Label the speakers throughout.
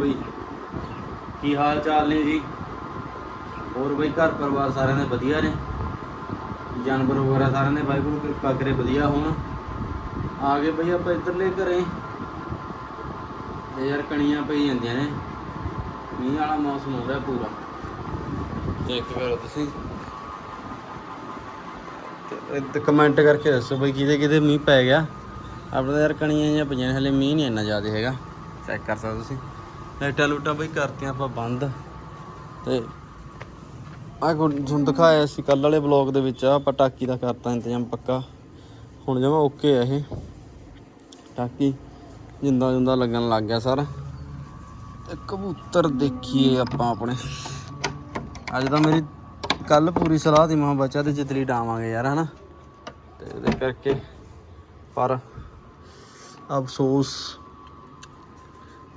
Speaker 1: ਬਈ। ਕੀ ਹਾਲ ਚਾਲ ਨੇ ਜੀ? ਹੋਰ ਬਈ ਘਰ ਪਰਿਵਾਰ ਸਾਰਿਆਂ ਦੇ ਵਧੀਆ ਨੇ? ਜਾਨਵਰ ਵਗੈਰਾ ਸਾਰਿਆਂ ਦੇ ਵਾਹਿਗੁਰੂ ਕਿਰਪਾ ਕਰੇ ਵਧੀਆ ਹੋਣ। ਆ ਗਏ ਬਈ ਆਪਾਂ ਇੱਧਰਲੇ ਘਰੇ। ਤੇ ਯਾਰ ਕਣੀਆਂ ਪਈ ਜਾਂਦੀਆਂ ਨੇ। ਮੀਂਹ ਵਾਲਾ ਮੌਸਮ ਹੋ ਰਿਹਾ ਪੂਰਾ। ਚੈੱਕ ਕਰੋ ਤੁਸੀਂ। ਤੇ ਕਮੈਂਟ ਕਰਕੇ ਦੱਸੋ ਬਈ ਕਿਹਦੇ ਕਿਹਦੇ ਮੀਂਹ ਪੈ ਗਿਆ। ਆਪਣੇ ਯਾਰ ਕਣੀਆਂ ਜਾਂ ਪਈਆਂ ਨੇ, ਹਲੇ ਮੀਂਹ ਨਹੀਂ ਇੰਨਾ ਜ਼ਿਆਦਾ ਹੈਗਾ। ਚੈੱਕ ਕਰ ਸਕਦੇ ਤੁਸੀਂ। ਲਾਈਟਾਂ ਲੂਟਾਂ ਬਈ ਕਰਤੀਆਂ ਆਪਾਂ ਬੰਦ। ਤੇ ਆ ਤੁਹਾਨੂੰ ਦਿਖਾਇਆ ਸੀ ਕੱਲ ਵਾਲੇ ਬਲੌਗ ਦੇ ਵਿੱਚ ਆ ਪਟਾਕੀ ਦਾ ਕਰਤਾ ਇੰਤਜ਼ਾਮ ਪੱਕਾ। ਹੁਣ ਜਮਾ ਓਕੇ ਆ ਇਹ। ਟਾਕੀ ਜਿੰਦਾ ਜਿੰਦਾ ਲੱਗਣ ਲੱਗ ਗਿਆ ਸਾਰਾ। ਤੇ ਕਬੂਤਰ ਦੇਖੀਏ ਆਪਾਂ ਆਪਣੇ। ਅੱਜ ਤਾਂ ਮੇਰੀ ਕੱਲ ਪੂਰੀ ਸਲਾਹ ਦੀ ਮਾਂ ਬੱਚਾ ਤੇ ਜਿਤਲੀ ਡਾਵਾਂਗੇ ਯਾਰ, ਹਨਾ? ਤੇ ਇਹਦੇ ਕਰਕੇ ਪਰ ਅਫਸੋਸ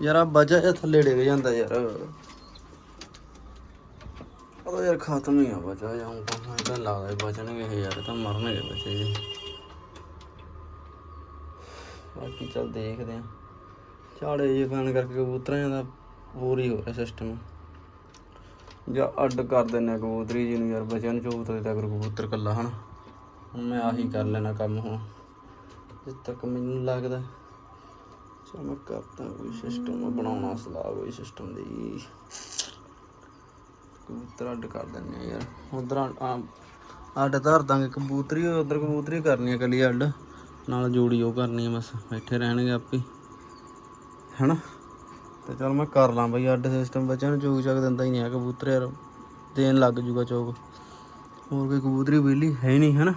Speaker 1: ਯਾਰ ਆ ਬਜਾ ਜਾਂ ਥੱਲੇ ਡਿੱਗ ਜਾਂਦਾ ਯਾਰ। ਉਹ ਯਾਰ ਖਤਮ ਹੀ ਆ ਬਚਾ ਜਾਂ ਤਾਂ ਤਾਂ ਲੱਗਦਾ ਬਚਣਗੇ ਇਹ ਯਾਰ ਤਾਂ ਮਰਨਗੇ ਬੱਚੇ ਜੀ। ਬਾਕੀ ਚੱਲ ਦੇਖਦੇ ਆ ਝਾੜੇ ਜੇ ਪੈਣ ਕਰਕੇ ਕਬੂਤਰਾਂ ਦਾ ਹੋਰ ਹੋ ਰਿਹਾ ਸਿਸਟਮ ਜਾਂ ਅੱਡ ਕਰ ਦਿੰਨੇ ਕਬੂਤਰੀ ਜੀ ਨੂੰ ਯਾਰ, ਬੱਚਿਆਂ ਨੂੰ ਚੋਬ ਤੱਕ ਕਬੂਤਰ ਕੱਲਾ ਹਨਾ। ਹੁਣ ਮੈਂ ਆਹੀ ਕਰ ਲੈਣਾ ਕੰਮ ਹੁਣ, ਜਿੱਦ ਤੱਕ ਮੈਨੂੰ ਲੱਗਦਾ। ਚਲ ਮੈਂ ਕਰਤਾ ਕੋਈ ਸਿਸਟਮ ਬਣਾਉਣਾ ਸਲਾਹ ਕੋਈ ਸਿਸਟਮ ਦੀ। ਕਬੂਤਰ ਅੱਡ ਕਰ ਦਿੰਨੇ ਆ ਯਾਰ। ਉਧਰ ਅੱਡ ਧਰ ਦਾਂਗੇ। ਕਬੂਤਰੀ, ਉਧਰ ਕਬੂਤਰੀ ਕਰਨੀ ਆ ਕੱਲੀ ਅੱਡ। ਨਾਲ ਜੋੜੀ ਉਹ ਕਰਨੀ ਹੈ ਬਸ, ਬੈਠੇ ਰਹਿਣਗੇ ਆਪੇ ਹੈਨਾ? ਤੇ ਚਲ ਮੈਂ ਕਰ ਲਾਂ ਬਈ ਅੱਡ ਸਿਸਟਮ ਬੱਚਿਆਂ ਨੂੰ, ਚੋਗ ਚੱਕ ਦਿੰਦਾ ਹੀ ਨਹੀਂ ਆ ਕਬੂਤਰ ਯਾਰ। ਦੇਣ ਲੱਗ ਜੂਗਾ ਚੋਗ। ਹੋਰ ਕੋਈ ਕਬੂਤਰੀ ਵਿਹਲੀ ਹੈ ਹੀ ਨਹੀਂ, ਹੈਨਾ?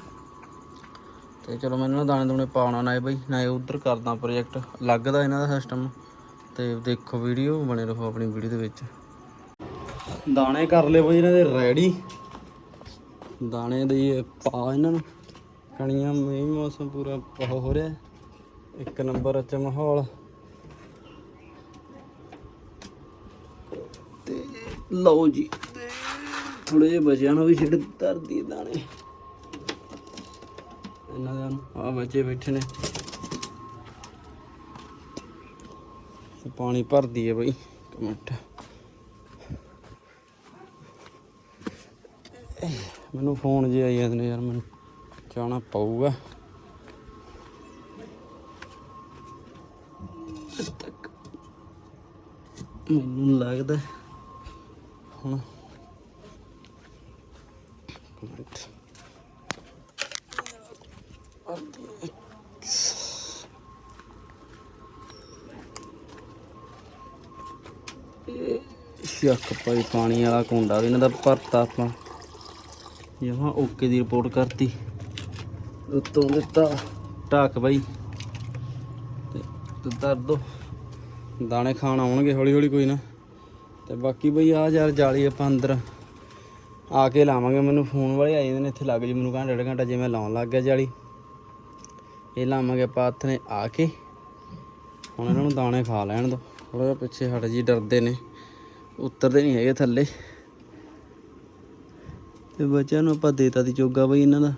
Speaker 1: ਤੇ ਚਲੋ ਮੈਨੂੰ ਨਾ ਦਾਣੇ ਦੂਣੇ ਪਾਉਣਾ ਨਾ ਬਈ, ਨਾ ਉਧਰ ਕਰਦਾ ਪ੍ਰੋਜੈਕਟ ਲੱਗਦਾ ਇਹਨਾਂ ਦਾ ਸਿਸਟਮ ਤੇ ਦੇਖੋ ਵੀਡੀਓ ਬਣੇ ਰਹੋ ਆਪਣੀ ਵੀਡੀਓ ਦੇ ਵਿੱਚ। ਦਾਣੇ ਕਰ ਲਏ ਬਈ ਇਹਨਾਂ ਦੇ ਰੈਡੀ ਦਾਣੇ ਦੇ ਪਾ ਇਹਨਾਂ ਨੂੰ। ਕਣੀਆਂ ਮੀਂਹ ਮੌਸਮ ਪੂਰਾ ਉਹ ਹੋ ਰਿਹਾ। ਇੱਕ ਨੰਬਰ ਚ ਮਾਹੌਲ। ਤੇ ਲਓ ਜੀ। ਥੋੜੇ ਜਿਹੇ ਬਚਿਆਂ ਨੂੰ ਵੀ ਛਿੜ ਧਰਦੀ ਦਾਣੇ। ਇਹਨਾਂ ਦੇ ਆ ਬੱਚੇ ਬੈਠੇ ਨੇ। ਪਾਣੀ ਭਰਦੀ ਹੈ ਬਈ, ਇੱਕ ਮੈਨੂੰ ਫੋਨ ਜੇ ਆਈ ਜਾਂਦੇ ਨੇ ਯਾਰ, ਮੈਨੂੰ ਜਾਣਾ ਪਊਗਾ। ਮੈਨੂੰ ਲੱਗਦਾ ਹੁਣ ਇੱਕ ਮਿੰਟ ਭਾਈ, ਪਾਣੀ ਵਾਲਾ ਕੁੰਡਾ ਵੀ ਇਹਨਾਂ ਦਾ ਭਰਤਾ ਆਪਾਂ। ਜਮਾ ਓਕੇ ਦੀ ਰਿਪੋਰਟ ਕਰਤੀ। ਉੱਤੋਂ ਦਿੱਤਾ ਢਾਕ ਬਾਈ ਤੇ ਦਿੱਤਾ ਦੋ ਦਾਣੇ ਖਾਣ ਆਉਣਗੇ, ਹੌਲੀ ਹੌਲੀ ਕੋਈ ਨਾ। ਤੇ ਬਾਕੀ ਬਈ ਆ ਯਾਰ ਜਾਲੀ ਆਪਾਂ ਅੰਦਰ ਆ ਕੇ ਲਾਵਾਂਗੇ। ਮੈਨੂੰ ਫੋਨ ਵਾਲੇ ਆ ਜਾਂਦੇ ਨੇ ਇੱਥੇ ਲੱਗ ਜੀ, ਮੈਨੂੰ ਘੰਟਾ ਡੇਢ ਘੰਟਾ ਜੇ ਮੈਂ ਲਾਉਣ ਲੱਗ ਗਿਆ ਜਾਲੀ। ਇਹ ਲਾਵਾਂਗੇ ਆਪਾਂ ਹੱਥ ਨੇ ਆ ਕੇ। ਹੁਣ ਇਹਨਾਂ ਨੂੰ ਦਾਣੇ ਖਾ ਲੈਣ ਦੋ। ਥੋੜਾ ਜਿਹਾ ਪਿੱਛੇ ਹਟ ਜੀ, ਡਰਦੇ ਨੇ। ਉਤਰਦੇ ਨਹੀਂ ਹੈਗੇ ਥੱਲੇ। ਤੇ ਬੱਚਿਆਂ ਨੂੰ ਆਪਾਂ ਦੇਤਾ ਦੀ ਚੋਗਾ ਬਈ ਇਹਨਾਂ ਦਾ।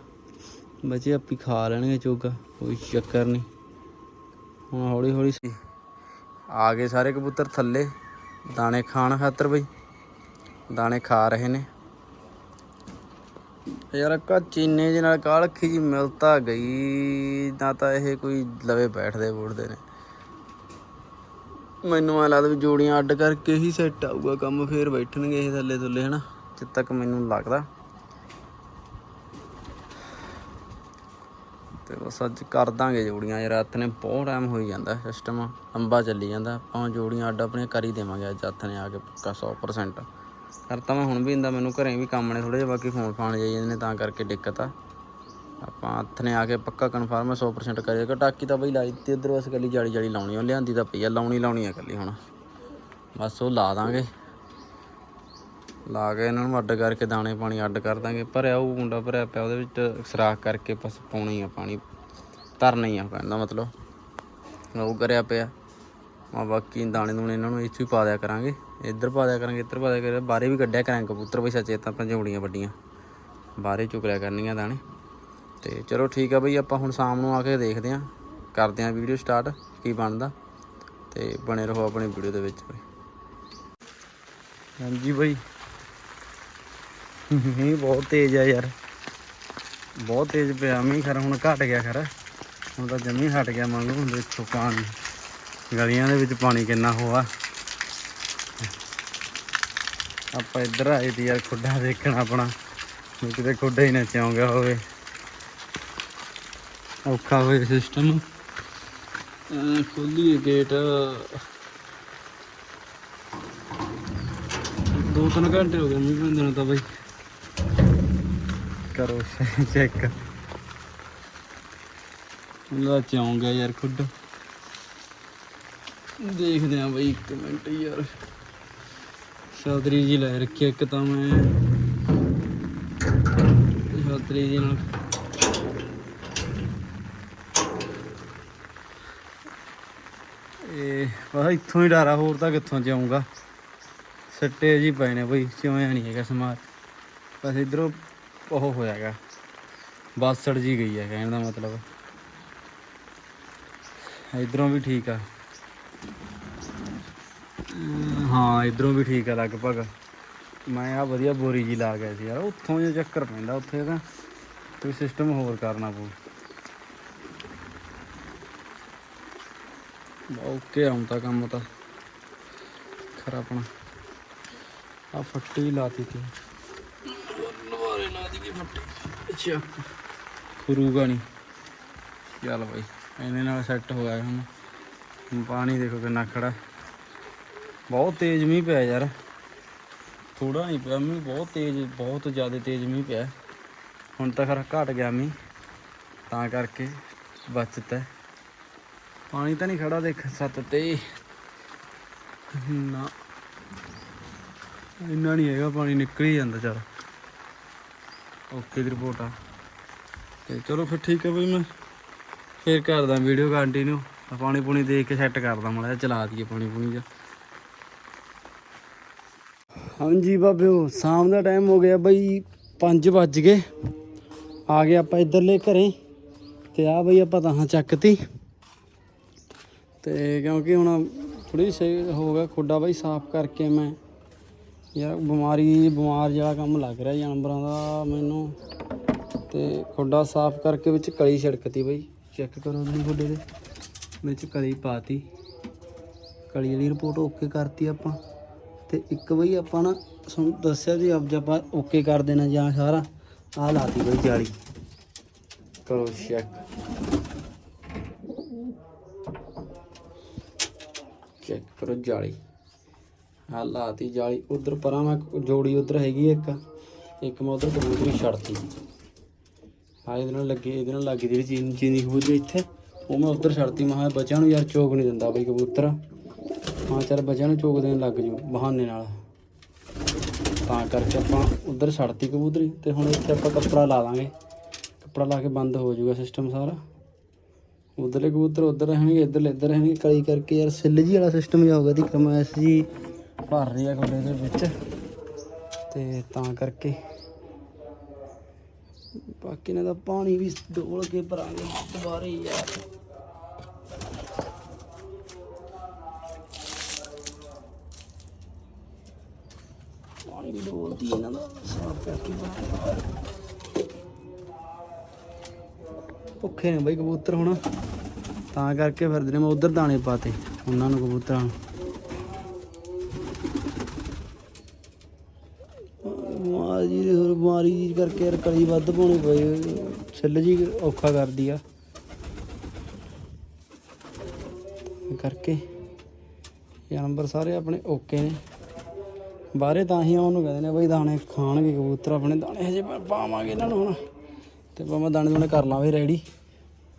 Speaker 1: ਬੱਚੇ ਆਪੀ ਖਾ ਲੈਣਗੇ ਚੋਗਾ, ਕੋਈ ਚੱਕਰ ਨਹੀਂ। ਹੁਣ ਹੌਲੀ ਹੌਲੀ ਸੀ ਆ ਗਏ ਸਾਰੇ ਕਬੂਤਰ ਥੱਲੇ। ਦਾਣੇ ਖਾਣ ਖਾਤਰ ਬਈ। ਦਾਣੇ ਖਾ ਰਹੇ ਨੇ। ਯਾਰ ਕਾ ਚੀਨੇ ਦੇ ਨਾਲ ਕਾਲਖੀ ਜੀ ਮਿਲਤਾ ਗਈ। ਨਾ ਤਾਂ ਇਹ ਕੋਈ ਲਵੇ ਬੈਠਦੇ ਬੁੜਦੇ ਨੇ। ਮੈਨੂੰ ਐ ਲੱਗਦਾ ਵੀ ਜੋੜੀਆਂ ਅੱਡ ਕਰਕੇ ਹੀ ਸੈੱਟ ਆਊਗਾ, ਕੰਮ ਫੇਰ ਬੈਠਣਗੇ ਇਹ ਥੱਲੇ ਥੱਲੇ, ਹਨਾ? ਜਿੱਦ ਤੱਕ ਮੈਨੂੰ ਲੱਗਦਾ। ਤੇ ਬਸ ਅੱਜ ਕਰ ਦਾਂਗੇ ਜੋੜੀਆਂ ਯਾਰ ਹੱਥ ਨੇ ਬਹੁਤ ਟਾਈਮ ਹੋਈ ਜਾਂਦਾ ਸਿਸਟਮ ਲੰਬਾ ਚੱਲੀ ਜਾਂਦਾ, ਆਪਾਂ ਜੋੜੀਆਂ ਅੱਡ ਆਪਣੀਆਂ ਕਰ ਹੀ ਦੇਵਾਂਗੇ ਅੱਜ ਹੱਥ ਨੇ ਆ ਕੇ ਪੱਕਾ 100% ਕਰਤਾ ਮੈਂ ਹੁਣ ਵੀ ਇੰਦਾ, ਮੈਨੂੰ ਘਰੇ ਵੀ ਕੰਮ ਨੇ ਥੋੜੇ ਜਿਹਾ, ਬਾਕੀ ਫੋਨ ਫਾਨ ਜਾਈ ਜਾਂਦੇ ਨੇ, ਤਾਂ ਕਰਕੇ ਦਿੱਕਤ ਆ। ਆਪਾਂ ਹੱਥ ਨੇ ਆ ਕੇ ਪੱਕਾ ਕਨਫਰਮ 100% ਕਰਿਆ। ਟਾਕੀ ਤਾਂ ਬਈ ਲਾਈ ਤੇ ਇਧਰ ਬਸ ਕੱਲੀ ਜਾੜੀ ਜਾਲੀ ਲਾਉਣੀ ਉਹ ਲਿਆਂਦੀ ਤਾਂ ਪਈ ਆ, ਲਾਉਣੀ ਲਾਉਣੀ ਆ ਕੱਲੀ ਹੁਣ। ਬਸ ਉਹ ਲਾ ਦਾਂਗੇ। ਲਾ ਕੇ ਇਹਨਾਂ ਨੂੰ ਅੱਡ ਕਰਕੇ ਦਾਣੇ ਪਾਣੀ ਅੱਡ ਕਰ ਦਾਂਗੇ। ਭਰਿਆ ਉਹ ਮੁੰਡਾ ਭਰਿਆ ਪਿਆ, ਉਹਦੇ ਵਿੱਚ ਸਰਾਖ ਕਰਕੇ ਬਸ ਪਾਉਣਾ ਹੀ ਆ ਪਾਣੀ। ਧਰਨਾ ਹੀ ਆ ਕਹਿੰਦਾ ਮਤਲਬ। ਉਹ ਕਰਿਆ ਪਿਆ। ਆ ਬਾਕੀ ਦਾਣੇ ਦੂਣੇ ਇਹਨਾਂ ਨੂੰ ਇੱਥੇ ਹੀ ਪਾ ਦਿਆ ਕਰਾਂਗੇ। ਇੱਧਰ ਪਾ ਦਿਆ ਕਰਾਂਗੇ, ਇੱਧਰ ਪਾ ਦਿਆ ਕਰਾਂਗੇ। ਬਾਹਰੇ ਵੀ ਕੱਢਿਆ ਕਰਾਂਗੇ ਕਬੂਤਰ ਬਈ ਸੱਚੇ ਤਾਂ ਪੰਜੋੜੀਆਂ ਵੱਡੀਆਂ। ਬਾਹਰੇ ਚੁੱਕ ਲਿਆ ਕਰਨੀਆਂ ਦਾਣੇ। ਤੇ ਚਲੋ ਠੀਕ ਆ ਬਈ, ਆਪਾਂ ਹੁਣ ਸ਼ਾਮ ਨੂੰ ਆ ਕੇ ਦੇਖਦੇ ਆਂ। ਕਰਦੇ ਆਂ ਵੀਡੀਓ ਸਟਾਰਟ, ਕੀ ਬਣਦਾ। ਤੇ ਬਣੇ ਰਹੋ ਆਪਣੀ ਵੀਡੀਓ ਦੇ ਵਿੱਚ ਬਈ। ਹਾਂਜੀ ਬਈ। ਮੀਂਹ ਬਹੁਤ ਤੇਜ਼ ਆ ਯਾਰ। ਬਹੁਤ ਤੇਜ਼ ਪਿਆ, ਮੀਂਹ ਖਰ ਹੁਣ ਘਟ ਗਿਆ ਖਰ। ਹੁਣ ਤਾਂ ਜੰਮੀ ਹਟ ਗਿਆ ਮੰਗੂ ਹੁਣ ਦੇਖੋ ਪਾਣੀ। ਗਲੀਆਂ ਦੇ ਵਿੱਚ ਪਾਣੀ ਕਿੰਨਾ ਹੋਆ। ਆਪਾਂ ਇੱਧਰ ਆਏ ਦੀ ਯਾਰ ਖੁੱਡਾ ਦੇਖਣ ਆਪਣਾ। ਕਿਤੇ ਖੁੱਡਾ ਹੀ ਨਾ ਚੌਂ ਗਿਆ ਹੋਵੇ। ਔਖਾ ਹੋਏ ਸਿਸਟਮ ਖੋਲੀਏ ਗੇਟ ਦੋ ਤਿੰਨ ਘੰਟੇ ਹੋ ਗਏ ਮੀਂਹ ਪੈਂਦੇ ਨੂੰ ਤਾਂ ਬਈ। ਕਰੋ ਚੈੱਕ ਲਾ ਚੌਂ ਗਿਆ ਯਾਰ ਖੁੱਡ। ਦੇਖਦੇ ਆਂ ਬਈ ਇੱਕ ਮਿੰਟ ਯਾਰ। ਛਤਰੀ ਜੀ ਲੈ ਰੱਖੀ ਆ ਇੱਕ ਤਾਂ ਮੈਂ। ਛਤਰੀ ਜੀ ਨਾਲ ਇਹ ਬਸ ਇੱਥੋਂ ਹੀ ਡਾਰਾ ਹੋਰ ਤਾਂ ਕਿੱਥੋਂ ਜਾਊਂਗਾ। ਸੱਟੇ ਜੀ ਪਏ ਨੇ ਬਈ ਚੋਇਆ ਨਹੀਂ ਹੈਗਾ ਸਮਾਰ ਬਸ ਇਧਰੋਂ ਉਹ ਹੋਇਆਗਾ ਬਾਸੜ ਜੀ ਗਈ ਹੈ ਕਹਿਣ ਦਾ ਮਤਲਬ। ਇਧਰੋਂ ਵੀ ਠੀਕ ਆ। ਹਾਂ, ਇਧਰੋਂ ਵੀ ਠੀਕ ਆ ਲਗਭਗ। ਮੈਂ ਆ ਵਧੀਆ ਬੋਰੀ ਜੀ ਲਾ ਗਿਆ ਸੀ ਯਾਰ, ਉੱਥੋਂ ਜੇ ਚੱਕਰ ਪੈਂਦਾ, ਉੱਥੇ ਤਾਂ ਕੋਈ ਸਿਸਟਮ ਹੋਰ ਕਰਨਾ ਪਊ। ਓਕੇ ਆਉਂਦਾ ਕੰਮ ਤਾਂ ਖਰਾ ਆਪਣਾ। ਆ ਫੱਟੀ ਲਾਤੀ ਤੀ। ਲਵਾਰੇ ਲਾ ਦੀ ਕੀ ਫੱਟੀ? ਅੱਛਾ। ਖੁਰੂਗਾ ਨਹੀਂ ਚੱਲ ਬਾਈ ਇਹਨੇ ਨਾਲ ਸੈੱਟ ਹੋ ਗਿਆ ਹੁਣ ਹੁਣ ਪਾਣੀ ਦੇਖੋ ਕਿੰਨਾ ਖੜਾ। ਬਹੁਤ ਤੇਜ਼ ਮੀਂਹ ਪਿਆ ਯਾਰ। ਥੋੜਾ ਨਹੀਂ ਪਿਆ ਮੀਂਹ ਬਹੁਤ ਤੇਜ਼ ਬਹੁਤ ਜ਼ਿਆਦਾ ਤੇਜ਼ ਮੀਂਹ ਪਿਆ। ਹੁਣ ਤਾਂ ਖਰਾ ਘਟ ਗਿਆ ਮੀਂਹ। ਤਾਂ ਕਰਕੇ ਬਚਤਾ। ਪਾਣੀ ਤਾਂ ਨਹੀਂ ਖੜਾ ਦੇਖ ਸੱਤ ਤੇ ਨਾ। ਇੰਨਾ ਨਹੀਂ ਹੈਗਾ, ਪਾਣੀ ਨਿਕਲ ਹੀ ਜਾਂਦਾ ਚਲ। ਓਕੇ ਦੀ ਰਿਪੋਰਟ ਆ। ਤੇ ਚਲੋ ਫਿਰ ਠੀਕ ਹੈ ਬਈ ਮੈਂ। ਫੇਰ ਕਰਦਾ ਵੀਡੀਓ ਕੰਟੀਨਿਊ ਪਾਣੀ ਪੂਣੀ ਦੇਖ ਕੇ ਸੈੱਟ ਕਰਦਾ ਮਾੜਾ ਜਿਹਾ, ਚਲਾ ਦਈਏ ਪਾਣੀ ਪੂਣੀ ਜਾ ਹਾਂਜੀ ਬਾਬਿਓ, ਸ਼ਾਮ ਦਾ ਟਾਈਮ ਹੋ ਗਿਆ ਬਈ 5 ਵੱਜ ਗਏ। ਆ ਗਏ ਆਪਾਂ ਇੱਧਰਲੇ ਘਰੇ। ਤੇ ਆ ਬਈ ਆਪਾਂ ਤਾਂ ਚੱਕਤੀ। ਤੇ ਕਿਉਂਕਿ ਹੁਣ ਥੋੜੀ ਸਹੀ ਹੋ ਗਿਆ, ਖੋਡਾ ਬਾਈ ਸਾਫ਼ ਕਰਕੇ ਮੈਂ। ਯਾਰ ਬਿਮਾਰੀ, ਬਿਮਾਰ ਜਿਹਾ ਕੰਮ ਲੱਗ ਰਿਹਾ ਜਾਨਵਰਾਂ ਦਾ ਮੈਨੂੰ। ਤੇ ਖੁੱਡਾ ਸਾਫ਼ ਕਰਕੇ ਵਿੱਚ ਕਲੀ ਛਿੜਕਤੀ ਬਾਈ। ਚੈੱਕ ਕਰੋ ਤੁਸੀਂ ਖੋਡੇ ਦੇ। ਵਿੱਚ ਕਲੀ ਪਾਤੀ। ਕਲੀ ਵਾਲੀ ਰਿਪੋਰਟ ਓਕੇ ਕਰਤੀ ਆਪਾਂ। ਤੇ ਇੱਕ ਬਈ ਆਪਾਂ ਨਾ ਤੁਹਾਨੂੰ ਦੱਸਿਆ ਸੀ ਅਬ ਆਪਾਂ ਓਕੇ ਕਰ ਦੇਣਾ ਜਾਂ ਸਾਰਾ। ਆਹ ਲਾਤੀ ਬਈ ਜਾਲੀ ਕਰੋ ਚੈੱਕ ਚੈੱਕ ਕਰੋ ਜਾਲੀ। ਆਹ ਲਾਤੀ ਜਾਲੀ। ਉਧਰ ਪਰਾਂ ਮੈਂ ਜੋੜੀ ਉਧਰ ਹੈਗੀ ਇੱਕ। ਇੱਕ ਮੈਂ ਉਧਰ ਕਬੂਤਰੀ ਛੱਡਤੀ। ਆ ਇਹਦੇ ਨਾਲ ਲੱਗੇ ਇਹਦੇ ਨਾਲ ਲੱਗੀ ਜਿਹੜੀ ਚੀਨ ਚੀਨੀ ਕਬੂਤਰੀ ਇੱਥੇ। ਉਹ ਮੈਂ ਉਧਰ ਛੱਡਤੀ। ਮੈਂ ਬੱਚਿਆਂ ਨੂੰ ਯਾਰ ਚੋਕ ਨਹੀਂ ਦਿੰਦਾ ਬਈ ਕਬੂਤਰ। ਹਾਂ ਚੱਲ ਬੱਚਿਆਂ ਨੂੰ ਚੋਕ ਦੇਣ ਲੱਗ ਜੂ ਬਹਾਨੇ ਨਾਲ। ਤਾਂ ਕਰਕੇ ਆਪਾਂ ਉਧਰ ਛੱਡਤੀ ਕਬੂਤਰੀ ਤੇ ਹੁਣ ਇੱਥੇ ਆਪਾਂ ਕੱਪੜਾ ਲਾ ਦਾਂਗੇ। ਕੱਪੜਾ ਲਾ ਕੇ ਬੰਦ ਹੋ ਜਾਊਗਾ ਸਿਸਟਮ ਸਾਰਾ। ਉਧਰਲੇ ਕਬੂਤਰ ਉਧਰ ਰਹਿਣਗੇ ਇੱਧਰਲੇ ਇੱਧਰ ਰਹਿਣਗੇ। ਕਲੀ ਕਰਕੇ ਯਾਰ ਸਿੱਲ ਜੀ ਵਾਲਾ ਸਿਸਟਮ ਜਿਹਾ ਹੋਗਾ ਦੀ ਕਮੈਸ ਜੀ। ਭਰ ਰਹੀ ਆ ਖੁੱਡੇ ਦੇ ਵਿੱਚ। ਤੇ ਤਾਂ ਕਰਕੇ ਬਾਕੀ ਨੇ ਤਾਂ ਪਾਣੀ ਵੀ ਡੋਲ ਕੇ ਭਰਾਂਗੇ ਦੁਬਾਰੇ ਯਾਰ। ਪਾਣੀ ਵੀ ਡੋਲਦੀ ਇਹਨਾਂ ਦਾ, ਸਾਫ਼ ਕਰਕੇ ਬਾਹਰ। ਭੁੱਖੇ ਨੇ ਬਈ ਕਬੂਤਰ ਹੁਣ। ਤਾਂ ਕਰਕੇ ਫਿਰਦੇ ਨੇ ਮੈਂ ਉਧਰ ਦਾਣੇ ਪਾਤੇ, ਉਹਨਾਂ ਨੂੰ ਕਬੂਤਰਾਂ ਨੂੰ। ਬਿਮਾਰੀ ਜੀ ਹੋਰ ਬਿਮਾਰੀ ਜੀ ਕਰਕੇ ਯਾਰ ਕਲੀ ਵੱਧ ਪਾਉਣੀ ਪਈ। ਛਿੱਲ ਜੀ ਔਖਾ ਕਰਦੀ ਆ। ਕਰਕੇ ਜਾਨਵਰ ਸਾਰੇ ਆਪਣੇ ਓਕੇ ਨੇ। ਬਾਹਰੇ ਤਾਂ ਹੀ ਉਹਨੂੰ ਕਹਿੰਦੇ ਨੇ ਬਈ ਦਾਣੇ ਖਾਣਗੇ ਕਬੂਤਰ, ਆਪਣੇ ਦਾਣੇ ਹਜੇ ਪਾ- ਪਾਵਾਂਗੇ ਇਹਨਾਂ ਨੂੰ ਹੁਣ। ਤੇ ਪਾਵਾਂ ਦਾਣੇ ਦਾਣੇ ਕਰ ਲਾਂਗੇ ਰੈਡੀ।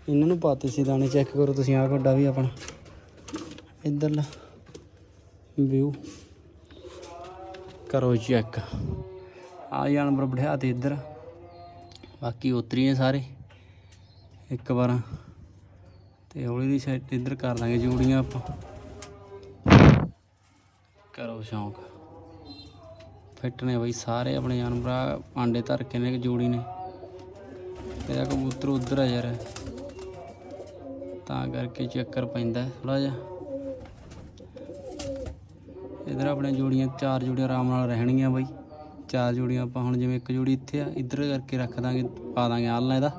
Speaker 1: ਇਹਨਾਂ ਨੂੰ ਪਾਤੇ ਸੀ ਦਾਣੇ ਚੈੱਕ ਕਰੋ ਤੁਸੀਂ, ਆਹ ਖੱਡਾ ਵੀ ਆਪਣਾ। ਇੱਧਰਲਾ ਵਿਊ ਕਰੋ ਚੈੱਕ ਆ ਜਾਨਵਰ ਬਿਠਾ ਤੇ ਇੱਧਰ। ਬਾਕੀ ਉਤਰੀਏ ਸਾਰੇ। ਇੱਕ ਵਾਰ। ਤੇ ਹੌਲੀ ਦੀ ਸਾਈਡ ਇੱਧਰ ਕਰ ਲਾਂਗੇ ਜੋੜੀਆਂ ਆਪਾਂ। ਕਰੋ ਸ਼ੌਂਕ। ਫਿੱਟ ਨੇ ਬਈ ਸਾਰੇ ਆਪਣੇ ਜਾਨਵਰ ਆਂਡੇ ਧਰ ਕੇ ਨੇ, ਇੱਕ ਜੋੜੀ ਨੇ। ਇਹਦਾ ਕਬੂਤਰ ਉਧਰ ਆ ਯਾਰ। ਤਾਂ ਕਰਕੇ ਚੱਕਰ ਪੈਂਦਾ ਥੋੜਾ ਜਿਹਾ। ਇਧਰ ਆਪਣੇ ਜੋੜੀਆਂ, ਚਾਰ ਜੋੜੀਆਂ ਆਰਾਮ ਨਾਲ ਰਹਿਣਗੀਆਂ ਬਾਈ। ਚਾਰ ਜੋੜੀਆਂ ਆਪਾਂ ਹੁਣ ਜਿਵੇਂ ਇੱਕ ਜੋੜੀ ਇੱਥੇ ਆ, ਇੱਧਰ ਕਰਕੇ ਰੱਖ ਦਾਂਗੇ, ਪਾ ਦਾਂਗੇ ਆਲਣਾ ਇਹਦਾ।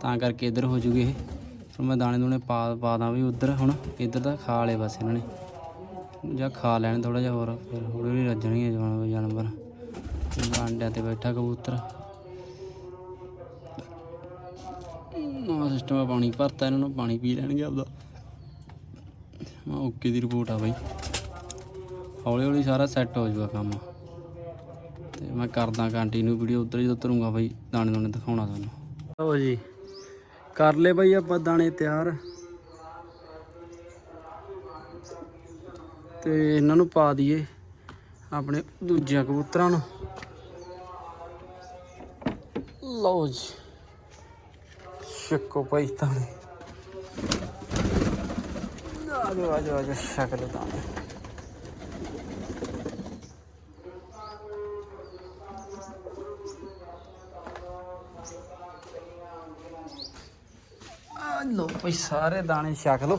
Speaker 1: ਤਾਂ ਕਰਕੇ ਇੱਧਰ ਹੋ ਜੂਗੇ ਇਹ। ਫਿਰ ਮੈਂ ਦਾਣੇ ਦੂਣੇ ਪਾ ਪਾ ਦਾਂ ਵੀ ਉੱਧਰ ਹੁਣ, ਇੱਧਰ ਦਾ ਖਾ ਲਏ ਬਸ ਇਹਨਾਂ ਨੇ। ਜਾਂ ਖਾ ਲੈਣ ਥੋੜਾ ਜਿਹਾ ਹੋਰ, ਫਿਰ ਹੌਲੀ ਹੌਲੀ ਰੱਜਣਗੇ ਜਾਨਵਰ ਜਾਨਵਰ ਆਂਡਿਆਂ ਤੇ ਬੈਠਾ ਕਬੂਤਰ ਨਵਾਂ ਸਿਸਟਮ ਆ, ਪਾਣੀ ਭਰਤਾ ਇਹਨਾਂ ਨੂੰ, ਪਾਣੀ ਪੀ ਲੈਣਗੇ ਆਪਦਾ। ਮੈਂ ਓਕੇ ਦੀ ਰਿਪੋਰਟ ਆ ਬਾਈ। ਹੌਲੀ ਹੌਲੀ ਸਾਰਾ ਸੈੱਟ ਹੋ ਜਾਊਗਾ ਕੰਮ। ਤੇ ਮੈਂ ਕਰਦਾ ਕੰਟੀਨਿਊ ਵੀਡੀਓ ਉਧਰ ਜਦੋਂ ਤਰੂੰਗਾ ਬਾਈ, ਦਾਣੇ ਦਾਣੇ ਦਿਖਾਉਣਾ ਤੁਹਾਨੂੰ। ਲਓ ਜੀ, ਕਰ ਲੈ ਬਾਈ ਆਪਾਂ ਦਾਣੇ ਤਿਆਰ। ਤੇ ਇਹਨਾਂ ਨੂੰ ਪਾ ਦਈਏ ਆਪਣੇ ਦੂਜਿਆਂ ਕਬੂਤਰਾਂ ਨੂੰ। ਲਓ ਜੀ। ਚੱਕੋ ਭਾਈ ਦਾਣੇ ਆ ਜਾਓ ਆ ਜਾਓ ਆ ਜਾਓ ਛਕ ਲਓ ਦਾਣੇ ਆ ਲੋ ਭਾਈ, ਸਾਰੇ ਦਾਣੇ ਛਕ ਲਓ।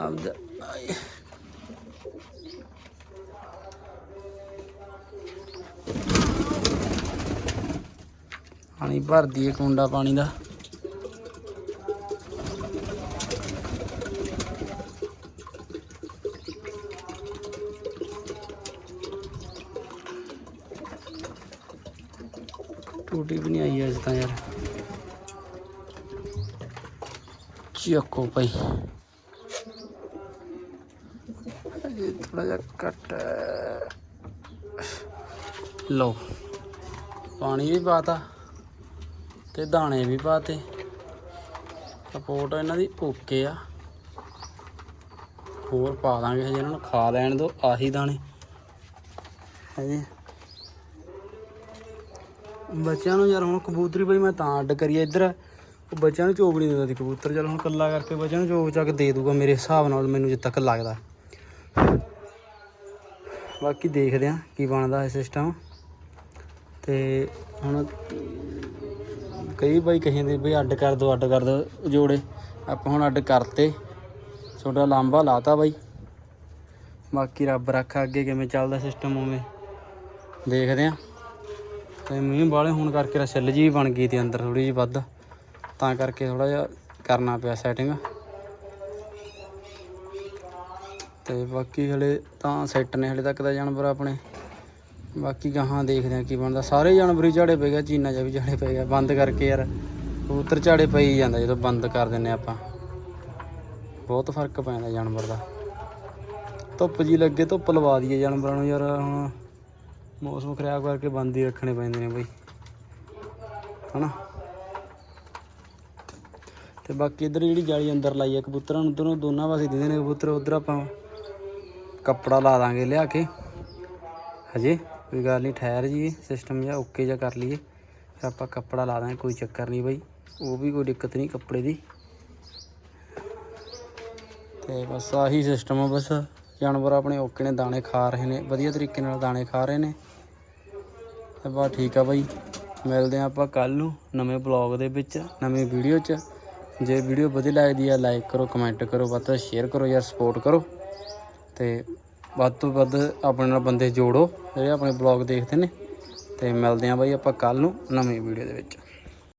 Speaker 1: ਆਪਦਾ ਆਏ। ਪਾਣੀ ਭਰ ਦਈਏ ਕੁੰਡਾ ਪਾਣੀ ਦਾ। ਟੂਟੀ ਵੀ ਨਹੀਂ ਆਈ ਅੱਜ ਤਾਂ ਯਾਰ। ਚੱਕੋ ਭਾਈ। ਇਹ ਥੋੜਾ ਜਿਹਾ ਕੱਟ ਲਓ, ਪਾਣੀ ਵੀ ਪਾਤਾ। ਤੇ ਦਾਣੇ ਵੀ ਪਾਤੇ। ਸਪੋਰਟ ਇਹਨਾਂ ਦੀ ਓਕੇ ਆ। ਹੋਰ ਪਾ ਦਾਂਗੇ ਹਜੇ ਇਹਨਾਂ ਨੂੰ, ਖਾ ਲੈਣ ਦਿਓ, ਆਹੀ ਦਾਣੇ। ਹਜੇ ਬੱਚਿਆਂ ਨੂੰ ਯਾਰ ਹੁਣ ਕਬੂਤਰੀ ਬਈ ਮੈਂ ਤਾਂ ਅੱਡ ਕਰੀ ਇੱਧਰ। ਉਹ ਬੱਚਿਆਂ ਨੂੰ ਚੋਗ ਨਹੀਂ ਦਿੰਦਾ ਸੀ ਕਬੂਤਰ। ਚੱਲ ਹੁਣ ਕੱਲਾ ਕਰਕੇ ਬੱਚਿਆਂ ਨੂੰ ਚੋਗ ਚੱਕ ਦੇ ਦੂਗਾ ਮੇਰੇ ਹਿਸਾਬ ਨਾਲ, ਮੈਨੂੰ ਜਿੱਦ ਤੱਕ ਲੱਗਦਾ। ਬਾਕੀ ਦੇਖਦੇ ਆ ਕੀ ਬਣਦਾ ਇਹ ਸਿਸਟਮ ਤੇ ਹੁਣ ਕਈ ਬਾਈ ਕਹਿੰਦੇ ਬਈ ਅੱਡ ਕਰ ਦੋ, ਅੱਡ ਕਰ ਦੋ ਜੋੜੇ। ਆਪਾਂ ਹੁਣ ਅੱਡ ਕਰਤੇ। ਤੁਹਾਡਾ ਲਾਂਬਾ ਲਾਤਾ ਬਾਈ। ਬਾਕੀ ਰੱਬ ਰੱਖਾ ਅੱਗੇ ਕਿਵੇਂ ਚੱਲਦਾ ਸਿਸਟਮ ਉਵੇਂ। ਦੇਖਦੇ ਆ। ਤੇ ਮੀਂਹ ਵਾਲੇ ਹੋਣ ਕਰਕੇ ਰ ਛਿੱਲ ਜੀ ਬਣ ਗਈ ਤੇ ਅੰਦਰ ਥੋੜੀ ਜਿਹੀ ਵੱਧ। ਤਾਂ ਕਰਕੇ ਥੋੜਾ ਜਿਹਾ ਕਰਨਾ ਪਿਆ ਸੈਟਿੰਗ ਤੇ ਬਾਕੀ ਹਲੇ ਤਾਂ ਸੈੱਟ ਨੇ ਹਲੇ ਤੱਕ ਦਾ ਜਾਨਵਰ ਆਪਣੇ। ਬਾਕੀ ਗਾਹਾਂ ਦੇਖਦੇ ਆ ਕੀ ਬਣਦਾ। ਸਾਰੇ ਜਾਨਵਰ ਹੀ ਝਾੜੇ ਪੈ ਗਿਆ ਚੀਨਾ ਜਿਹਾ ਵੀ ਝਾੜੇ ਪੈ ਗਿਆ। ਬੰਦ ਕਰਕੇ ਯਾਰ, ਕਬੂਤਰ ਝਾੜੇ ਪਈ ਜਾਂਦਾ ਜਦੋਂ ਬੰਦ ਕਰ ਦਿੰਨੇ ਆਪਾਂ। ਬਹੁਤ ਫ਼ਰਕ ਪੈਂਦਾ ਜਾਨਵਰ ਦਾ। ਧੁੱਪ ਜੀ ਲੱਗੇ ਧੁੱਪ ਲਵਾ ਦਈਏ ਜਾਨਵਰਾਂ ਨੂੰ ਯਾਰ, ਹੁਣ ਮੌਸਮ ਖਰਾਬ ਕਰਕੇ ਬੰਦ ਹੀ ਰੱਖਣੇ ਪੈਂਦੇ ਨੇ ਬਈ। ਹਨਾ? ਤੇ ਬਾਕੀ ਇਧਰ ਜਿਹੜੀ ਜਾਲੀ ਅੰਦਰ ਲਾਈ ਹੈ ਕਬੂਤਰਾਂ ਨੂੰ ਦੋਨੋਂ ਦੋਨਾਂ ਪਾਸੇ ਦਿੰਦੇ ਨੇ ਕਬੂਤਰ। ਉਧਰ ਆਪਾਂ ਕੱਪੜਾ ਲਾ ਦਾਂਗੇ ਲਿਆ ਕੇ। ਹਜੇ। ਕੋਈ ਗੱਲ ਨਹੀਂ ਠਹਿਰ ਜੀ ਸਿਸਟਮ ਜਾਂ ਓਕੇ ਜਿਹਾ ਕਰ ਲਈਏ। ਫਿਰ ਆਪਾਂ ਕੱਪੜਾ ਲਾ ਦਾਂਗੇ, ਕੋਈ ਚੱਕਰ ਨਹੀਂ ਬਈ। ਉਹ ਵੀ ਕੋਈ ਦਿੱਕਤ ਨਹੀਂ ਕੱਪੜੇ ਦੀ। ਤੇ ਬਸ ਆਹੀ ਸਿਸਟਮ ਆ ਬਸ। ਜਾਨਵਰ ਆਪਣੇ ਓਕੇ ਨੇ, ਦਾਣੇ ਖਾ ਰਹੇ ਨੇ, ਵਧੀਆ ਤਰੀਕੇ ਨਾਲ ਦਾਣੇ ਖਾ ਰਹੇ ਨੇ। ਤੇ ਬਸ ਠੀਕ ਆ ਬਾਈ। ਮਿਲਦੇ ਆ ਆਪਾਂ ਕੱਲ ਨੂੰ ਨਵੇਂ ਬਲੌਗ ਦੇ ਵਿੱਚ, ਨਵੀਂ ਵੀਡੀਓ 'ਚ। ਜੇ ਵੀਡੀਓ ਵਧੀਆ ਲੱਗਦੀ ਆ ਲਾਈਕ ਕਰੋ ਕਮੈਂਟ ਕਰੋ, ਵੱਧ ਤੋਂ ਸ਼ੇਅਰ ਕਰੋ ਯਾਰ ਸਪੋਰਟ ਕਰੋ। ਤੇ ਵੱਧ ਤੋਂ ਵੱਧ ਆਪਣੇ ਨਾਲ ਬੰਦੇ ਜੋੜੋ, ਜਿਹੜੇ ਆਪਣੇ ਬਲੌਗ ਦੇਖਦੇ ਨੇ। ਤੇ ਮਿਲਦੇ ਆ ਬਾਈ ਆਪਾਂ ਕੱਲ ਨੂੰ ਨਵੀਂ ਵੀਡੀਓ ਦੇ ਵਿੱਚ।